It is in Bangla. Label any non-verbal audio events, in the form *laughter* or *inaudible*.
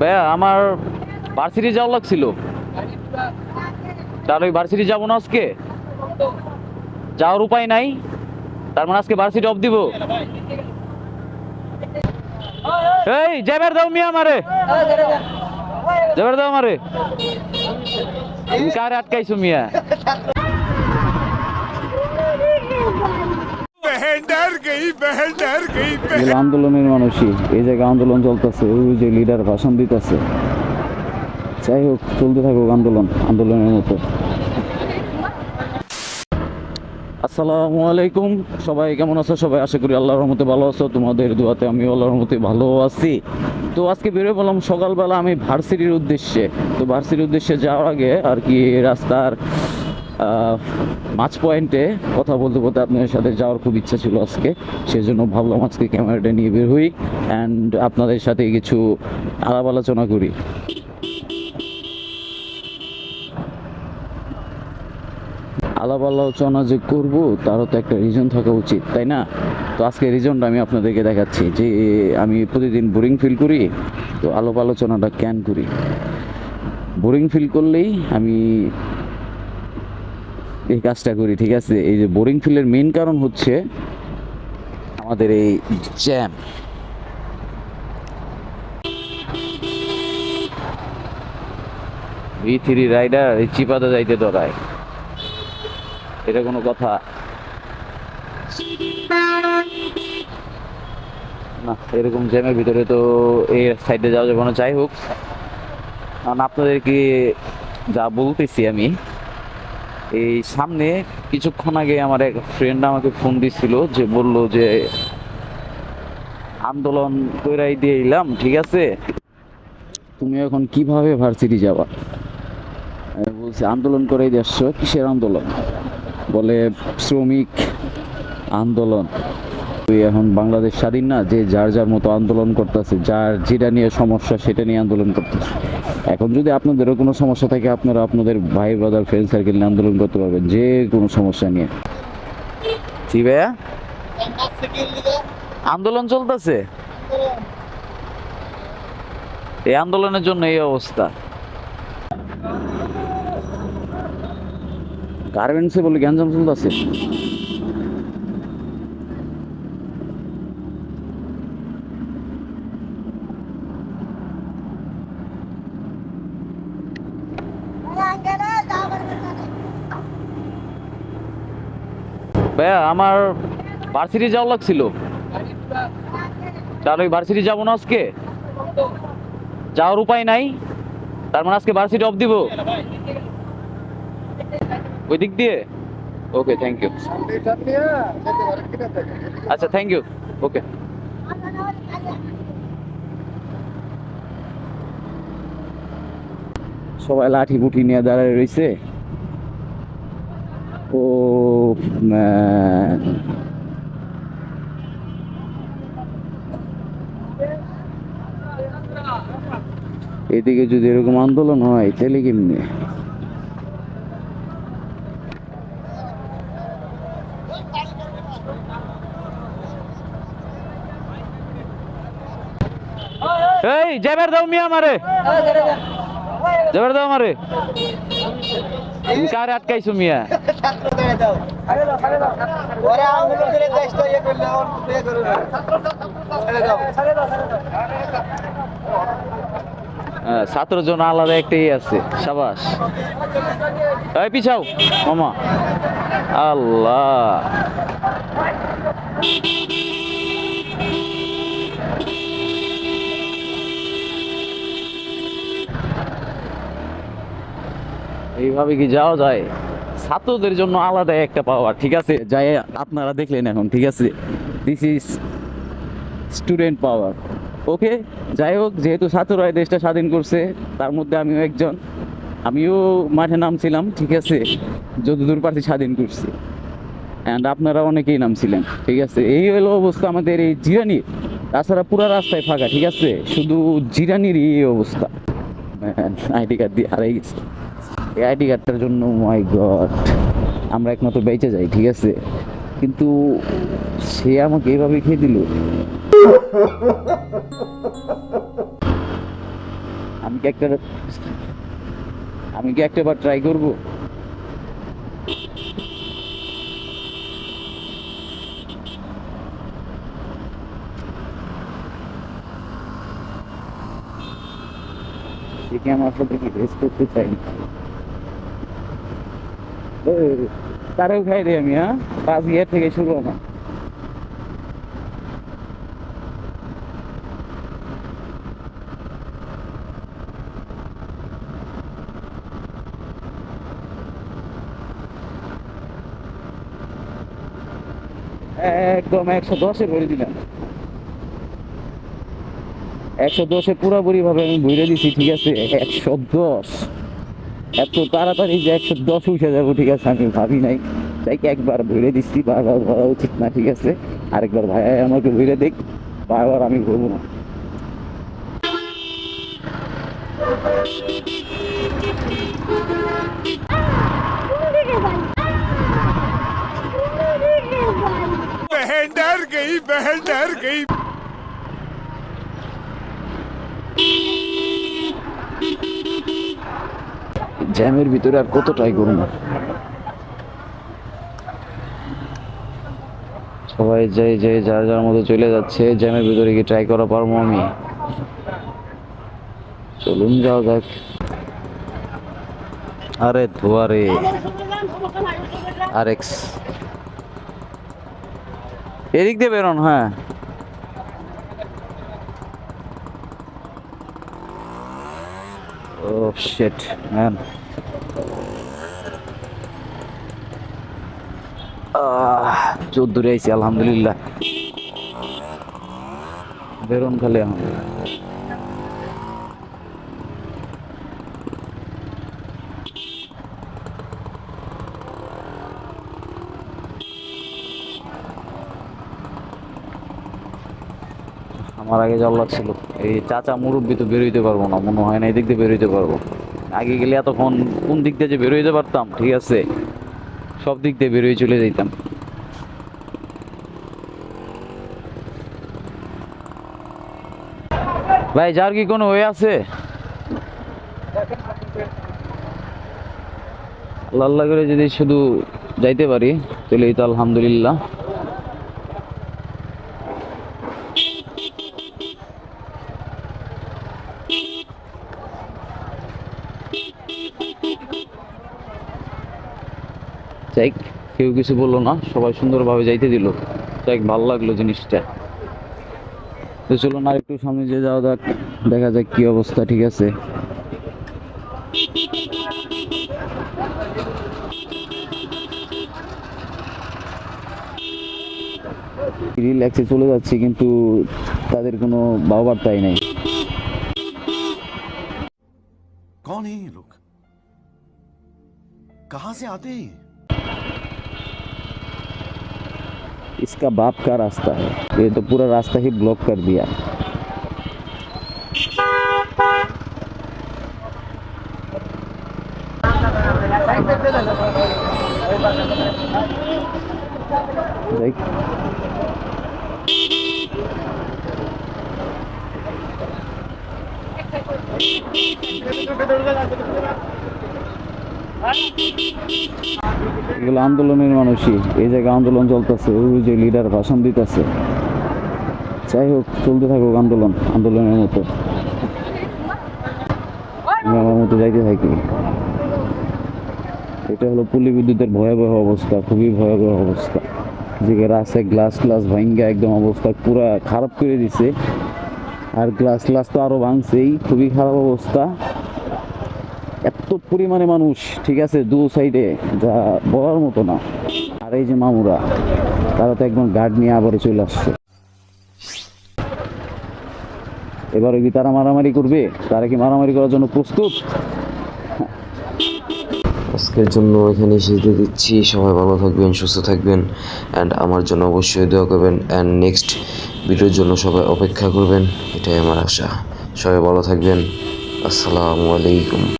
ভাইয়া, আমার ভার্সিটি যাওয়া লাগছিল তার ওই ভার্সিটি যাব না আজকে। যাওয়ার উপায় নাই। তার মানে আজকে ভার্সিটি অফ দিব। এই, জেবের দাও মিয়া আমারে। জেবের দাও আমারে। তুমি কারে আটকাইছো মিয়া? আন্দোলনের মানুষই, এই আন্দোলন চলতেছে, ওই যে লিডার ভাষণ দিতেছে। যাই হোক, চলতে থাকুক আন্দোলন, আন্দোলনের মতো। আসসালামু আলাইকুম, সবাই কেমন আছো? সবাই আশা করি আল্লাহর রহমতে ভালো আছো। তোমাদের দোয়াতে আমি আল্লাহর রহমতে ভালো আছি। তো আজকে বেরোয় বললাম সকালবেলা আমি ভার্সিটির উদ্দেশ্যে। তো ভার্সিটির উদ্দেশ্যে যাওয়ার আগে আর কি রাস্তার মাছ পয়েন্টে কথা বলতে বলতে আপনাদের সাথে যাওয়ার খুব ইচ্ছা ছিল আজকে। সেজন্য ভাবলাম আজকে ক্যামেরাটা নিয়ে বের হই অ্যান্ড আপনাদের সাথে কিছু আলাপ আলোচনা করি। আলাপ আলোচনা যে করব, তারও তো একটা রিজন থাকা উচিত, তাই না? তো আজকে রিজনটা আমি আপনাদেরকে দেখাচ্ছি যে আমি প্রতিদিন বোরিং ফিল করি, তো আলাপ আলোচনাটা ক্যান করি। বোরিং ফিল করলেই আমি এই কাজটা করি, ঠিক আছে? এই যে বোরিং ফিলের মেন কারণ হচ্ছে আমাদের এই জ্যাম ভি থ্রি রাইডার এই চিপাতে যাইতে দৌড়ায় এটা কোনো কথা। না, এরকম জ্যামের ভিতরে তো এই সাইডে যাওয়া যাবে না, যাই হোক। কারণ আপনাদেরকে যা বলতেছি আমি এই সামনে কিছুক্ষণ আগে আমার এক ফ্রেন্ড আমাকে ফোন দিছিল যে বলল যে আন্দোলন কইরাই দিয়ে এলাম, ঠিক আছে? তুমি এখন কীভাবে ভার্সিটি যাবা? বলছি, আন্দোলন করাই দিয়ে আসছো কিসের আন্দোলন? বলে, শ্রমিক আন্দোলন। তুই এখন বাংলাদেশ স্বাধীন না? যে যার যার মতো আন্দোলন করতেছে, যার যেটা নিয়ে সমস্যা সেটা নিয়ে আন্দোলন করতেছে। এখন যদি আপনাদেরও কোনো সমস্যা থাকে, আপনারা আপনাদের ভাই ব্রাদার ফ্রেন্ড সার্কেল নিয়ে আন্দোলন করতে পারবেন, যে কোনো সমস্যা নিয়ে। জি ভাইয়া? আন্দোলন চলতেছে? এই আন্দোলনের জন্য এই অবস্থা। গার্মেন্টসে বলে গ্যাঞ্জাম চলতেছে? ভাইয়া, আমার ভার্সিটি যাওয়া লাগছিল তার ওই ভার্সিটি যাব না আজকে? যাওয়ার উপায় নাই। তার মানে আজকে ভার্সিটি অফ দিব। ওই দিক দিয়ে? ওকে থ্যাংক ইউ আচ্ছা থ্যাংক ইউ ওকে সবাই লাঠি বুঠি নিয়ে দাঁড়ায় রয়েছে ও এদিকে যদি এরকম আন্দোলন হয় তাহলে কেমনি? এই যাবার দাও মিয়া আমারে। যাবার দাও তুমি কারে আটকাইছো মিয়া? *laughs* ওরে আন্দোলন করে দেশটা করলে, ওর করবে না। ছেড়ে দাও। ছাত্রের জন্য আলাদা একটা ইয়ে আছে, সাবাস। পিছাও। মামা আল্লাহ। এইভাবে কি যাওয়া যায়? ছাত্রদের জন্য আলাদা একটা পাওয়ার, ঠিক আছে? যাই আপনারা দেখলেন এখন, ঠিক আছে? This is student power okay যাই হোক, যেহেতু ছাত্ররা দেশটা স্বাধীন করছে, তার মধ্যে আমিও একজন। আমিও মাঠে নামছিলাম, ঠিক আছে? যতদূর পারছি স্বাধীন করছি। অ্যান্ড আপনারা অনেকেই নামছিলেন, ঠিক আছে? এই হলো অবস্থা আমাদের এই জিরানির। তাছাড়া পুরো রাস্তায় ফাঁকা, ঠিক আছে? শুধু জিরানির এই অবস্থা। আইডি কার্ড দিয়ে হারাই গেছে। আইডি কার্ডটার জন্য মাই গড আমরা একমাত্র বেঁচে যাই, ঠিক আছে? কিন্তু সে আমাকে এভাবে খেয়ে দিল। আমি কি একটা আমি কি একটা বার ট্রাই করব দেখি আমার সাথে কি রেস করতে চাই তারেও খাই রে আমি হ্যাঁ? পাঁচ গিয়ার থেকে শুরু আমার একদম একশো দশে ভরে দিলাম। একশো দশে পুরোপুরি ভাবে আমি ভরে দিছি, ঠিক আছে? একশো দশ। এত তাড়াতাড়ি যে একশো দশ উঠে যাবো ঠিক আছে আমি ভাবি নাই তাই কি একবার ভরে দিচ্ছি বারবার ভরা উচিত না ঠিক আছে আরেকবার ভাই আমাকে ভরে দেখ বারবার আমি ভরবো না बहन डर गई बहन डर गई জ্যামের ভিতরে আর কত ট্রাই করব সবাই যাই যাই যার যার মতো চলে যাচ্ছে, জ্যামের ভিতরে কি ট্রাই করা পারব আমি? চলুন যাও যাক। আরে ধোয়ারে। আর এক্স এদিক দিয়ে বেরোন হ্যাঁ। ও man. ম্যান দূরে আইছি আলহামদুলিল্লাহ বেরোন খালি এখন আমার আগে জল লাগছিল এই চাচা মুরব্বি তো বেরোইতে পারব না, মনে হয় না এদিক দিয়ে বেরোইতে পারব। আগে গেলে এতক্ষণ কোন দিক দিয়ে যে বেরোইতে পারতাম, ঠিক আছে? সব দিক দিয়ে বেরোয় চলে যেতাম ভাই, যার কি কোনো ওয়ে আছে? আল্লাহ করে যদি শুধু যাইতে পারি তাহলে এই তো আলহামদুলিল্লাহ। যাই কেউ কিছু বললো না সবাই সুন্দরভাবে যাইতে দিল যাই ভালো লাগলো জিনিসটা তো চলো না একটু সামনে যে যাওয়া যাক দেখা যাক কি অবস্থা ঠিক আছে রিল্যাক্সে চলে যাচ্ছে কিন্তু তাদের কোনো বাবার্তাই নেই कौन है ये लोग कहां से आते हैं इसका बाप का रास्ता है। ये तो पूरा रास्ता ही ब्लॉक कर दिया। দেখ এগুলো আন্দোলনের মানুষই। এই জায়গায় আন্দোলন চলতেছে, ওই যে লিডার ভাষণ দিতেছে। যাই হোক, চলতে থাকুক আন্দোলন, আন্দোলনের মতো। আমার মতো যাইতে থাকি। এটা হলো পুলি বিদ্যুতের ভয়াবহ অবস্থা, খুবই ভয়াবহ অবস্থা। যেকে রাস্তায় গ্লাস গ্লাস ভাঙ্গা একদম অবস্থা, পুরা খারাপ করে দিছে। আর গ্লাস গ্লাস তো আরও ভাঙছেই, খুবই খারাপ অবস্থা। এত পরিমাণে মানুষ, ঠিক আছে, দু সাইডে যা বলার মতো না। আর এই যে মামুরা, তারা তো একদম গার্ড নিয়ে আবারও চলে আসছে। এবারে কি তারা মারামারি করবে? তারা কি মারামারি করার জন্য প্রস্তুত? আজকের জন্য এখানে দিয়ে দিচ্ছি। সবাই ভালো থাকবেন, সুস্থ থাকবেন অ্যান্ড আমার জন্য অবশ্যই দোয়া করবেন। অ্যান্ড নেক্সট ভিডিওর জন্য সবাই অপেক্ষা করবেন, এটাই আমার আশা। সবাই ভালো থাকবেন। আসসালামু আলাইকুম।